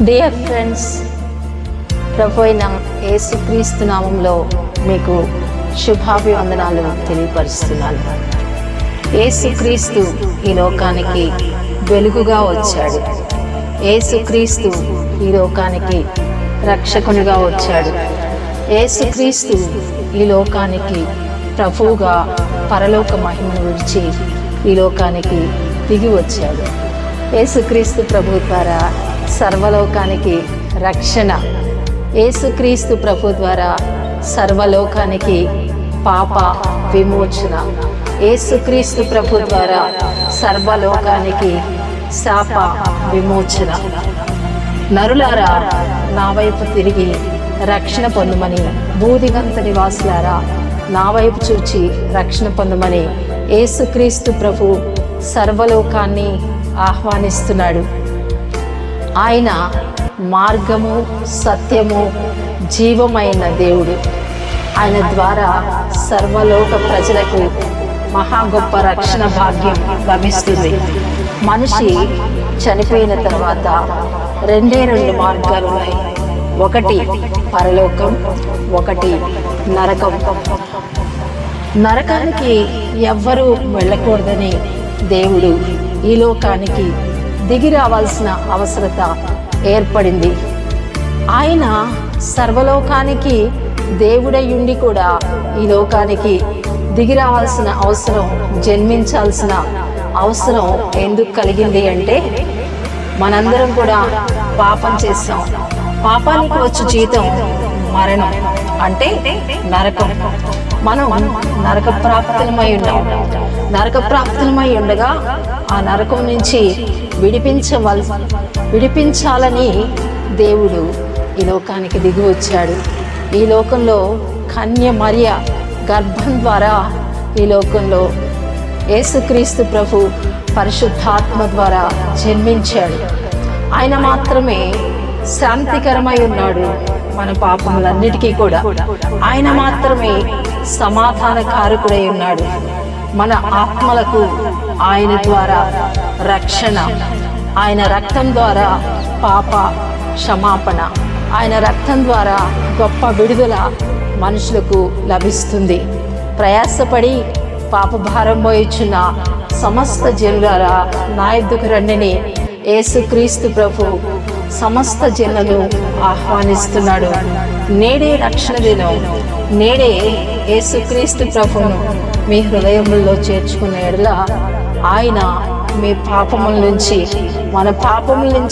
Dear friends ప్రభు అయిన యేసుక్రీస్తు నామంలో మీకు శుభాభివందనాలు తెలియపరుస్తున్నాను. యేసుక్రీస్తు ఈ లోకానికి వెలుగుగా వచ్చాడు. యేసుక్రీస్తు ఈ లోకానికి రక్షకునిగా వచ్చాడు. యేసుక్రీస్తు ఈ లోకానికి ప్రభువుగా పరలోక మహిమను విడిచి ఈ లోకానికి దిగి వచ్చాడు. యేసుక్రీస్తు ప్రభు ద్వారా సర్వలోకానికి రక్షణ. యేసుక్రీస్తు ప్రభు ద్వారా సర్వలోకానికి పాప విమోచన. యేసుక్రీస్తు ప్రభు ద్వారా సర్వలోకానికి శాప విమోచన. నరులారా నా వైపు తిరిగి రక్షణ పొందమని బూదిగంత నివాసులారా నా వైపు చూచి రక్షణ పొందమని యేసుక్రీస్తు ప్రభు సర్వలోకాన్ని ఆహ్వానిస్తున్నాడు. ఆయన మార్గము సత్యము జీవమైన దేవుడు. ఆయన ద్వారా సర్వలోక ప్రజలకు మహా గొప్ప రక్షణ భాగ్యం లభిస్తుంది. మనిషి చనిపోయిన తర్వాత రెండే రెండు మార్గాలు ఉన్నాయి. ఒకటి పరలోకం ఒకటి నరకం. నరకానికి ఎవ్వరూ వెళ్ళకూడదని దేవుడు ఈ లోకానికి దిగి రావాల్సిన అవసరత ఏర్పడింది. ఆయన సర్వలోకానికి దేవుడయ్యుండి కూడా ఈ లోకానికి దిగి రావాల్సిన అవసరం జన్మించాల్సిన అవసరం ఎందుకు కలిగింది అంటే మనందరం కూడా పాపం చేస్తాం పాపానికి వచ్చు జీతం మరణం. అంటే నరకం. మనం నరక ప్రాప్తులమై ఉన్నాం నరక ప్రాప్తులమై ఉండగా ఆ నరకం నుంచి విడిపించవల్ విడిపించాలని దేవుడు ఈ లోకానికి దిగి వచ్చాడు. ఈ లోకంలో కన్య మరియ గర్భం ద్వారా ఈ లోకంలో యేసుక్రీస్తు ప్రభు పరిశుద్ధాత్మ ద్వారా జన్మించాడు. ఆయన మాత్రమే శాంతికరమై ఉన్నాడు మన పాపములన్నిటికీ కూడా. ఆయన మాత్రమే సమాధాన కారకుడై ఉన్నాడు. మన ఆత్మలకు ఆయన ద్వారా రక్షణ ఆయన రక్తం ద్వారా పాప క్షమాపణ ఆయన రక్తం ద్వారా గొప్ప విడుదల మనుషులకు లభిస్తుంది. ప్రయాసపడి పాప భారం పోయిచున్న సమస్త జనులారా నా ఎద్దుకు రండిని. యేసుక్రీస్తు ప్రభు సమస్త జనులు ఆహ్వానిస్తున్నాడు. నేడే రక్షణ దినం. నేడే యేసుక్రీస్తు ప్రభును మీ హృదయముల్లో చేర్చుకునే ఎడల ఆయన మీ పాపముల నుంచి మన పాపముల నుంచి